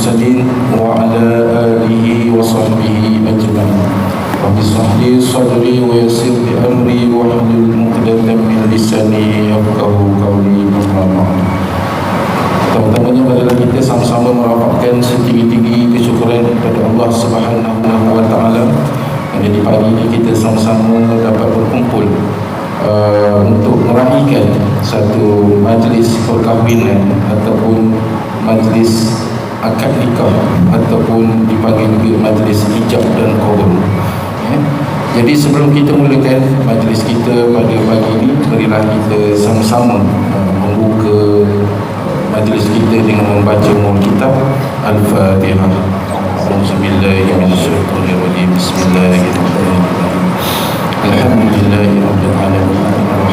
المرسلين وعلى آله وصحبه أجمعين رب اشرح لي صدري ويسر لي أمري واحلل عقدة من لساني يفقه قولي أما بعد Pertama-tamanya adalah kita sama-sama merapatkan setinggi-tinggi kesyukuran kepada Allah Subhanahu wa taala. Jadi pagi ini kita sama-sama dapat berkumpul uh, untuk meraihkan satu majlis perkahwinan ataupun majlis akad nikah ataupun dipanggil juga majlis hijab dan qabul. Ya. Jadi sebelum kita mulakan majlis kita pada pagi ini, marilah kita sama-sama uh, membuka majlis kita dengan membaca mulut kitab Al-Fatihah. Auzubillahiminasyaitonirrajim. Bismillahirrahmanirrahim.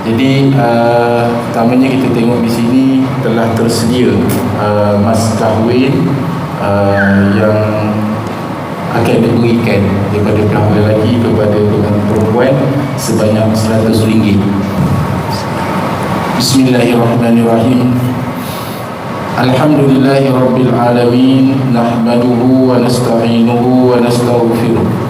Jadi uh, pertamanya kita tengok di sini telah tersedia uh, mas kahwin uh, yang akan diberikan daripada pihak lelaki kepada pihak perempuan sebanyak RM100. Bismillahirrahmanirrahim. Alhamdulillahirabbil alamin nahmaduhu wa nasta'inuhu wa nastaghfiruh.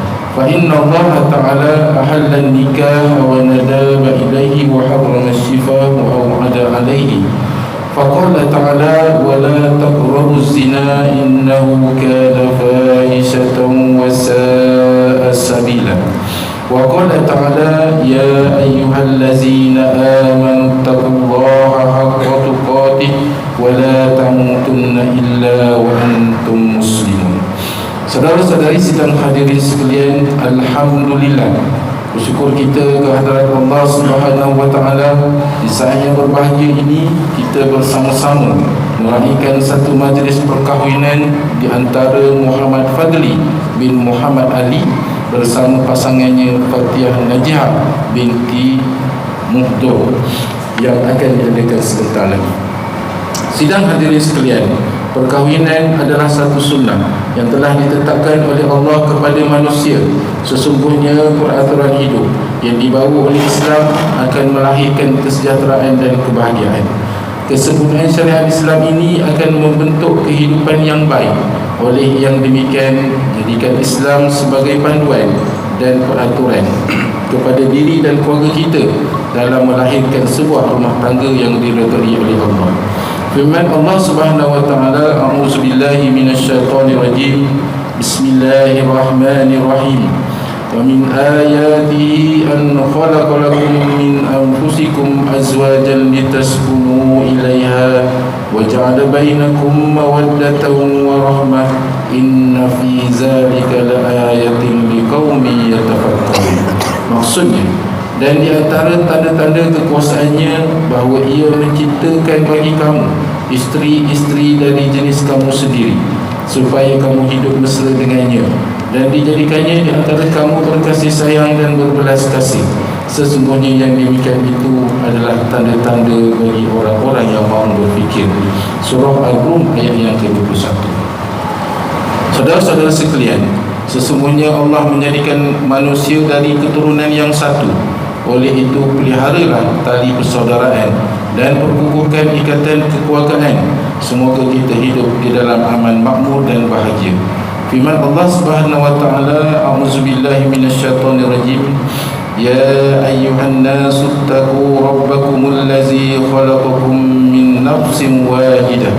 فإن الله تعالى أحل النكاح ونداب إليه وحرم الشفاء وأوعد عليه. فقال تعالى ولا تقربوا الزنا إنه كان فاحشة وساء سبيلا. وقال تعالى يا أيها الذين آمنوا اتقوا الله حق تقاته ولا تموتن إلا وأنتم مسلمون. Saudara-saudari sedang hadirin sekalian Alhamdulillah Bersyukur kita kehadiran Allah Subhanahu wa taala di saat yang berbahagia ini kita bersama-sama meraihkan satu majlis perkahwinan di antara Muhammad Fadli bin Muhammad Ali bersama pasangannya Fatihah Najihah binti Muhdur yang akan diadakan sebentar lagi. Sidang hadirin sekalian, perkahwinan adalah satu sunnah yang telah ditetapkan oleh Allah kepada manusia. Sesungguhnya peraturan hidup yang dibawa oleh Islam akan melahirkan kesejahteraan dan kebahagiaan. Kesempurnaan syariat Islam ini akan membentuk kehidupan yang baik. Oleh yang demikian, jadikan Islam sebagai panduan dan peraturan kepada diri dan keluarga kita dalam melahirkan sebuah rumah tangga yang diredai oleh Allah. Firman Allah Subhanahu wa taala, "A'udzu billahi minasyaitonir rajim. Bismillahirrahmanirrahim." ومن آياته أن خلق لكم من أنفسكم أزواجا لتسكنوا إليها وجعل بينكم مودة ورحمة إن في ذلك لآية لقوم يتفكرون Maksudnya dan di antara tanda-tanda kekuasaannya bahawa ia menciptakan bagi kamu isteri-isteri dari jenis kamu sendiri supaya kamu hidup mesra dengannya dan dijadikannya di antara kamu berkasih sayang dan berbelas kasih. Sesungguhnya yang demikian itu adalah tanda-tanda bagi orang-orang yang mahu berfikir. Surah Al-Rum ayat yang ke-21. Saudara-saudara sekalian sesungguhnya Allah menjadikan manusia dari keturunan yang satu oleh itu peliharalah tali persaudaraan dan perkukuhkan ikatan kekeluargaan semoga kita hidup di dalam aman makmur dan bahagia Firman Allah Subhanahu wa taala, أعوذ بالله من الشيطان الرجيم يا أيها الناس اتقوا ربكم الذي خلقكم من نفس واحدة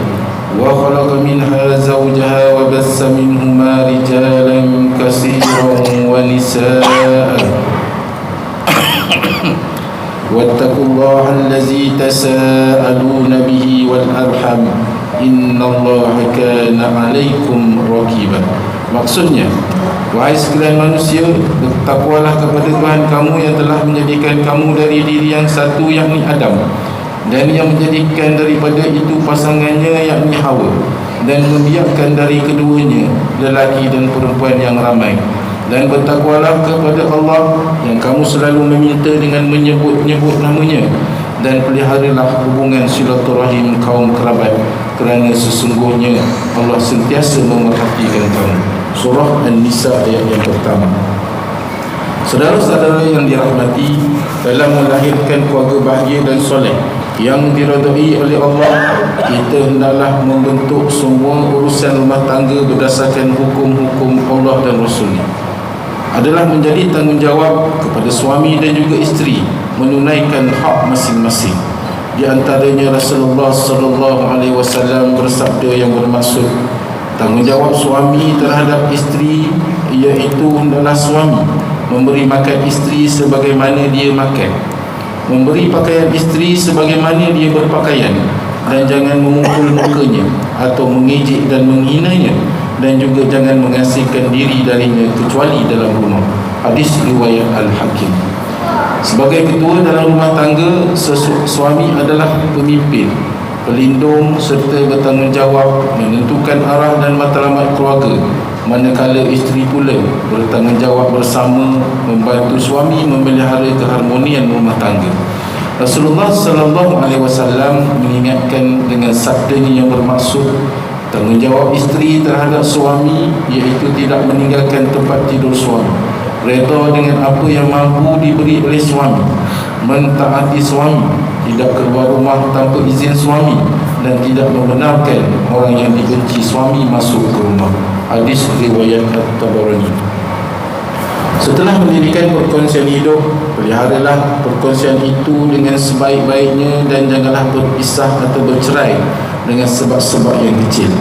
وخلق منها زوجها وبث منهما رجالا كثيرا ونساء واتقوا الله الذي تساءلون به والأرحم إن الله كان عليكم رقيبا Maksudnya Wahai sekalian manusia Bertakwalah kepada Tuhan kamu Yang telah menjadikan kamu dari diri yang satu Yakni Adam Dan yang menjadikan daripada itu pasangannya Yakni Hawa Dan membiarkan dari keduanya Lelaki dan perempuan yang ramai dan bertakwalah kepada Allah yang kamu selalu meminta dengan menyebut-nyebut namanya dan peliharalah hubungan silaturahim kaum kerabat kerana sesungguhnya Allah sentiasa memerhatikan kamu. Surah An-Nisa ayat yang pertama. Saudara-saudara yang dirahmati dalam melahirkan keluarga bahagia dan soleh yang diredai oleh Allah kita hendaklah membentuk semua urusan rumah tangga berdasarkan hukum-hukum Allah dan Rasulnya adalah menjadi tanggungjawab kepada suami dan juga isteri menunaikan hak masing-masing. Di antaranya Rasulullah sallallahu alaihi wasallam bersabda yang bermaksud tanggungjawab suami terhadap isteri iaitu hendaklah suami memberi makan isteri sebagaimana dia makan. Memberi pakaian isteri sebagaimana dia berpakaian dan jangan memukul mukanya atau mengejek dan menghinanya dan juga jangan mengasingkan diri darinya kecuali dalam rumah. Hadis riwayat Al-Hakim. Sebagai ketua dalam rumah tangga suami adalah pemimpin pelindung serta bertanggungjawab menentukan arah dan matlamat keluarga. Manakala isteri pula bertanggungjawab bersama membantu suami memelihara keharmonian rumah tangga. Rasulullah sallallahu alaihi wasallam mengingatkan dengan sabdanya yang bermaksud Tanggungjawab isteri terhadap suami iaitu tidak meninggalkan tempat tidur suami. Reda dengan apa yang mampu diberi oleh suami. Mentaati suami, tidak keluar rumah tanpa izin suami dan tidak membenarkan orang yang dibenci suami masuk ke rumah. Hadis riwayat At-Tabarani. Setelah mendirikan perkongsian hidup, peliharalah perkongsian itu dengan sebaik-baiknya dan janganlah berpisah atau bercerai dengan sebab-sebab yang kecil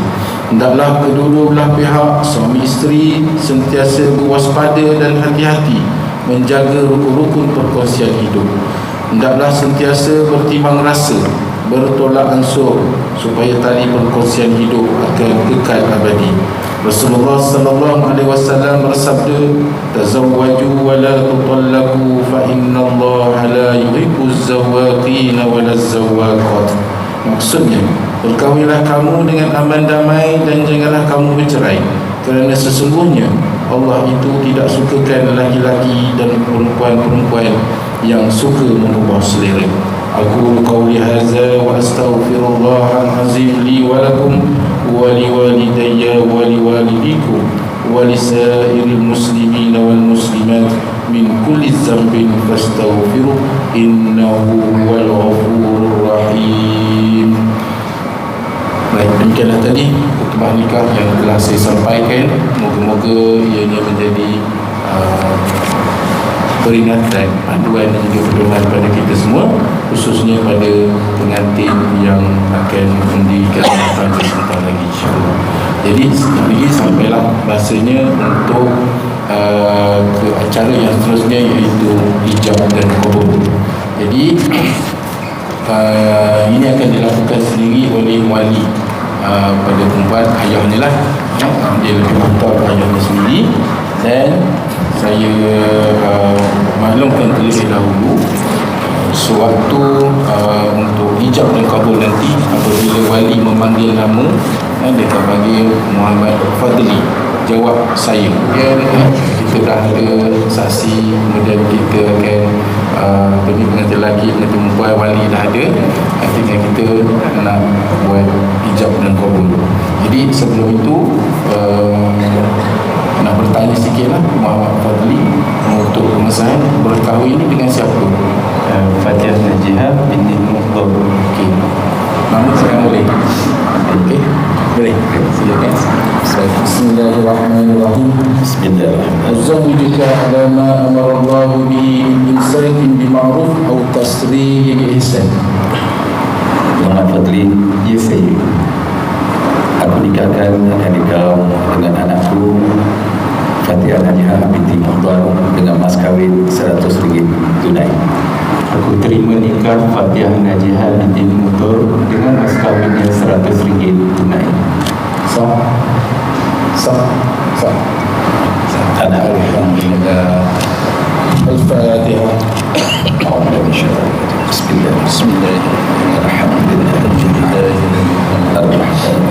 Hendaklah kedua belah pihak suami isteri sentiasa berwaspada dan hati-hati menjaga rukun-rukun perkongsian hidup. Hendaklah sentiasa bertimbang rasa, bertolak ansur supaya tali perkongsian hidup akan kekal abadi. Rasulullah sallallahu alaihi wasallam bersabda, "Tazawwaju wa la tutallaqu fa inna Allah la yuhibbu az-zawwaqin wa la-zawwaqat." Maksudnya, Berkahwinlah kamu dengan aman damai dan janganlah kamu bercerai kerana sesungguhnya Allah itu tidak sukakan lelaki-lelaki dan perempuan-perempuan yang suka mengubah selera. Aku qauli hadza wa astaghfirullah al-azim li wa lakum wa li walidayya wa li walidikum wa li sa'iril muslimin wal muslimat min kulli dhanbin fastaghfiruh innahu huwal ghafurur rahim. Baik, demikianlah tadi khutbah nikah yang telah saya sampaikan. Moga-moga ianya menjadi uh, peringatan, panduan dan juga pedoman pada kita semua khususnya pada pengantin yang akan mendirikan rumah sebentar lagi insyaAllah. Jadi lagi sampailah bahasanya untuk uh, ke acara yang seterusnya iaitu hijab dan kubur. Jadi uh, ini akan dilakukan sendiri oleh wali uh, pada perempuan ayahnya lah. Ya, dia lebih tahu ayahnya sendiri. Dan saya uh, maklumkan terlebih dahulu sewaktu uh, untuk hijab dan kabul nanti apabila wali memanggil nama uh, dia akan panggil Muhammad Fadli. Jawab saya. Ya, ada saksi kemudian kita akan uh, bagi pengantin lelaki pengantin perempuan wali dah ada tinggal kita nak buat hijab dan kabul jadi sebelum itu uh, nak bertanya sikit lah Muhammad Fadli untuk pengesahan berkahwin ini dengan siapa? Uh, Fatihah Najihah binti Muqtab Okey. Nama sekarang boleh? Okey. Boleh. Silakan. Bismillahirrahmanirrahim. Bismillahirrahmanirrahim. Azamu jika ada ma bi insan bi ma'ruf atau tasrih bi ihsan. Mana fadli yusai. Ya Aku nikahkan adik kau dengan anakku Fatihah Najihah binti Mahdan dengan mas kahwin RM100 tunai. Aku terima nikah Fatihah Najihah binti Mahdan dengan mas kahwin yang RM100 tunai. Sah. So, Sah. So, Sah. Alhamdulillah. Al-Fatihah. الفاتحة Bismillah. بسم الله Alhamdulillah.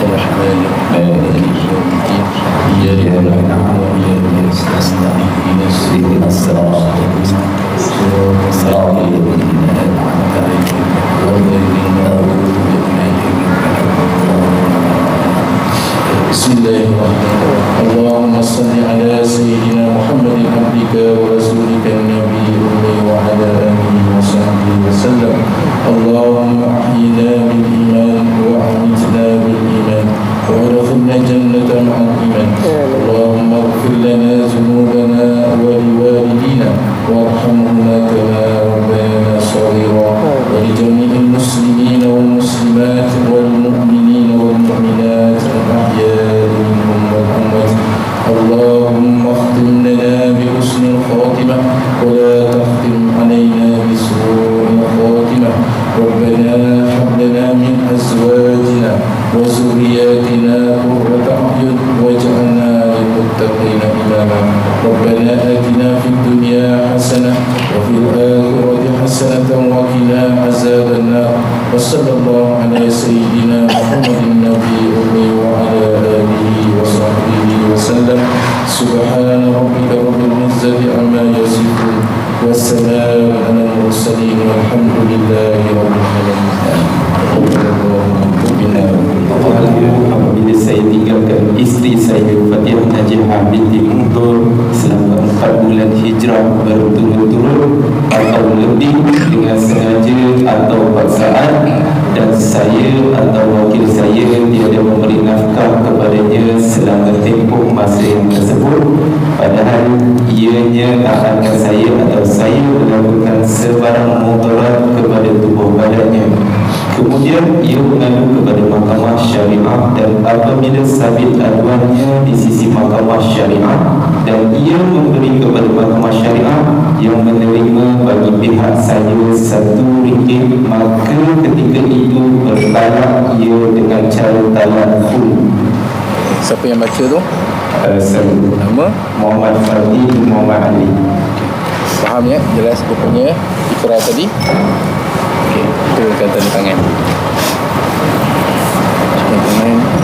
الرحمن الرحيم يوم الدين إياك نعبد وإياك نستعين اهدنا الصراط الصراط الذين أنعمت عليهم غير المغضوب بسم الله الرحمن الرحيم اللهم صل على سيدنا محمد عبدك ورسولك النبي الأمي وعلى آله وصحبه وسلم. اللهم أحينا بالإيمان وأمتنا بالإيمان وأدخلنا الجنة مع الإيمان اللهم اغفر لنا ذنوبنا ولوالدينا وارحمهما كما ربيانا صغيرا. ولجميع المسلمين والمسلمات saya atau wakil saya tiada memberi nafkah kepadanya selama tempoh masa yang tersebut. Padahal ianya akan saya atau saya melakukan sebarang mudarat kepada tubuh badannya Kemudian ia mengadu kepada mahkamah syariah dan apabila sabit aduannya di sisi mahkamah syariah dan ia memberi kepada mahkamah syariah yang menerima bagi pihak saya satu ringgit maka ketika itu bertalak ia dengan cara talak full Siapa yang baca tu? uh, seru. Nama? Muhammad Fadli bin Muhammad Ali Faham ya? Jelas dia punya ikrar tadi? Turunkan tanda tangan. Tanda tangan.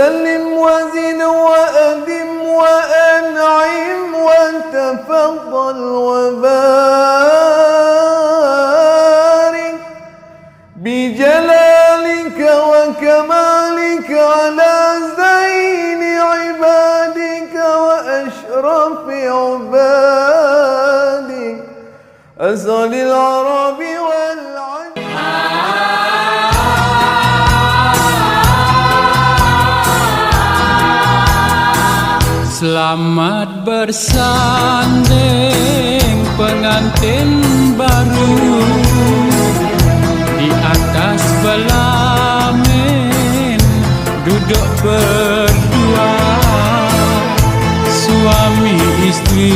وسلم وزد وأدم وأنعم وتفضل وبارك بجلالك وكمالك على زين عبادك وأشرف عبادك. أسأل العرب Selamat bersanding pengantin baru. Di atas belamin duduk berdua. Suami istri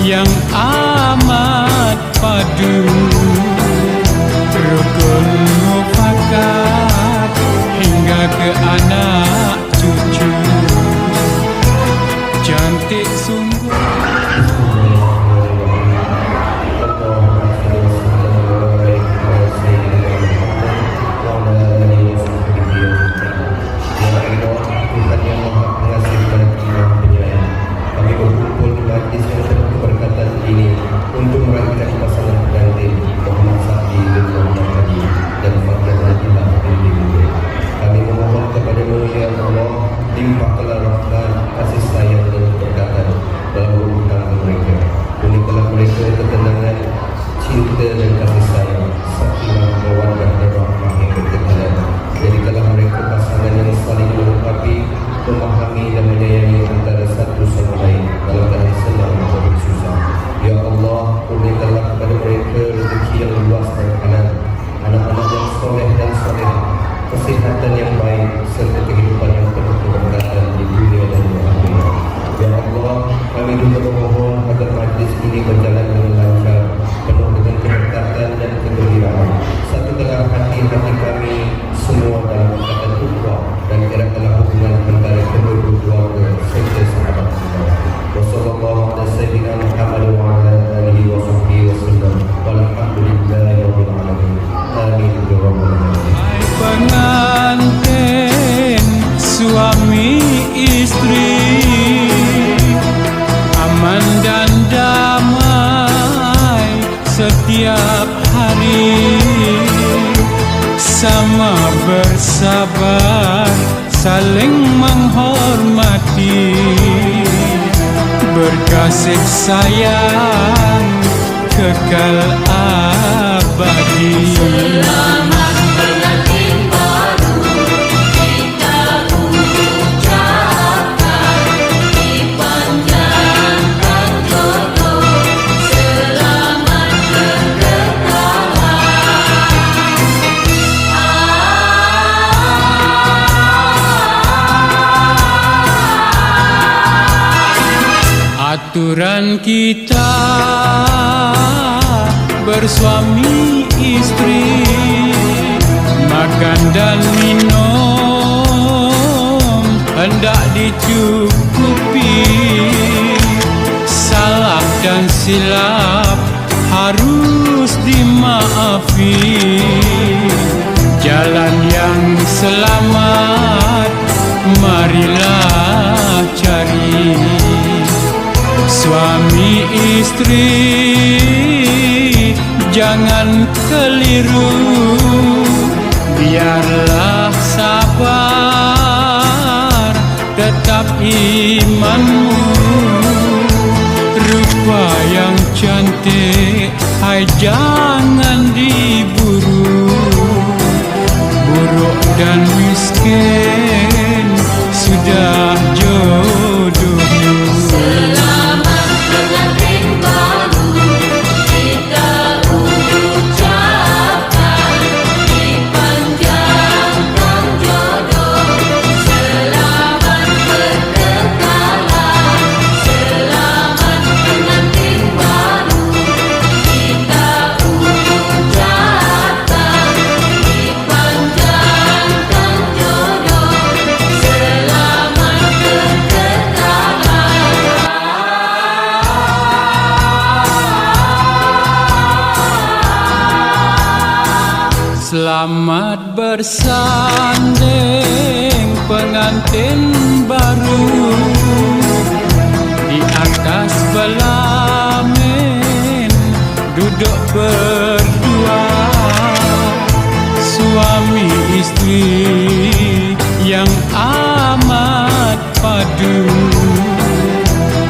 yang amat padu. Rukun mufakat hingga ke anak Cantik sungguh kesihatan yang baik serta kehidupan yang penuh keberkatan di dunia dan di akhirat. Ya Allah, kami juga memohon agar majlis ini berjalan dengan lancar, penuh dengan keberkatan dan kegembiraan. Satukanlah hati-hati Berkasih sayang kekal abadi Aturan kita bersuami istri Makan dan minum hendak dicukupi. Salah dan silap harus dimaafi. Jalan yang selamat marilah Suami istri. Jangan keliru Biarlah sabar tetap imanmu. Rupa yang cantik hai jangan diburu. Buruk dan miskin sudah Selamat bersanding pengantin baru. Di atas belamin duduk berdua. Suami istri yang amat padu.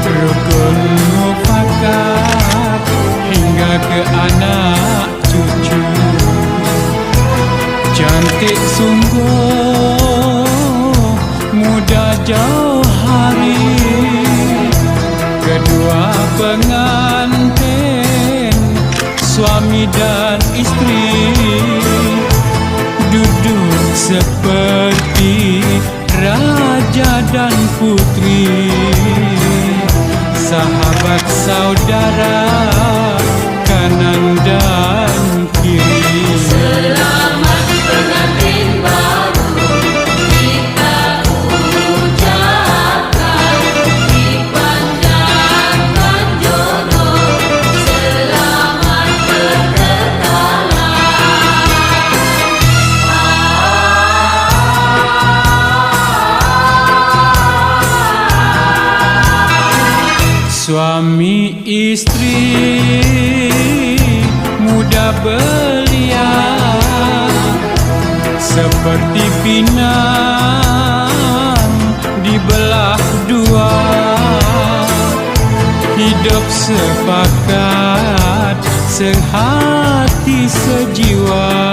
Rukun mufakat hingga ke anak Cantik sungguh muda jauh hari Kedua pengantin suami dan istri Duduk seperti raja dan putri. Sahabat saudara Seperti pinang dibelah dua. Hidup sepakat sehati sejiwa.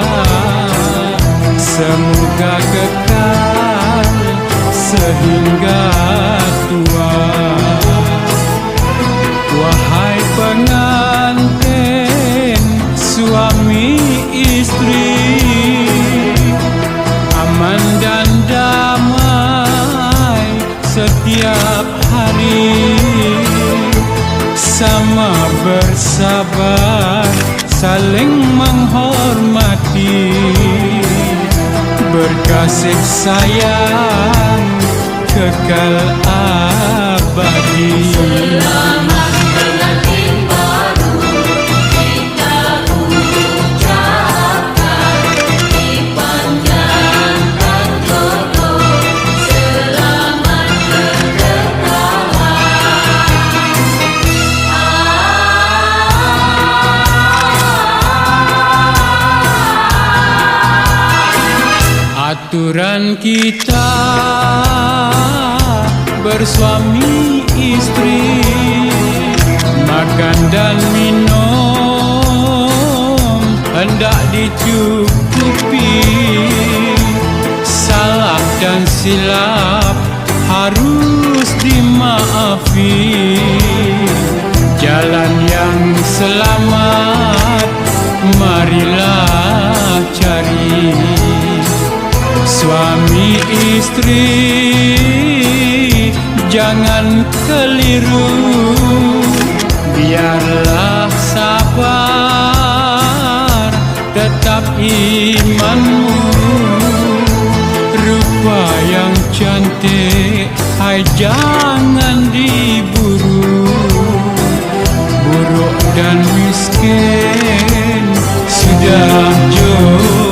Semoga kekal sehingga tua. Wahai pengantin suami istri setiap hari Sama bersabar saling menghormati. Berkasih sayang kekal abadi. Aturan kita bersuami istri Makan dan minum hendak dicukupi. Salah dan silap harus dimaafi Jalan yang selamat suami istri. Jangan keliru biarlah sabar tetap imanmu. Rupa yang cantik hai jangan diburu. Buruk dan miskin sudah jauh.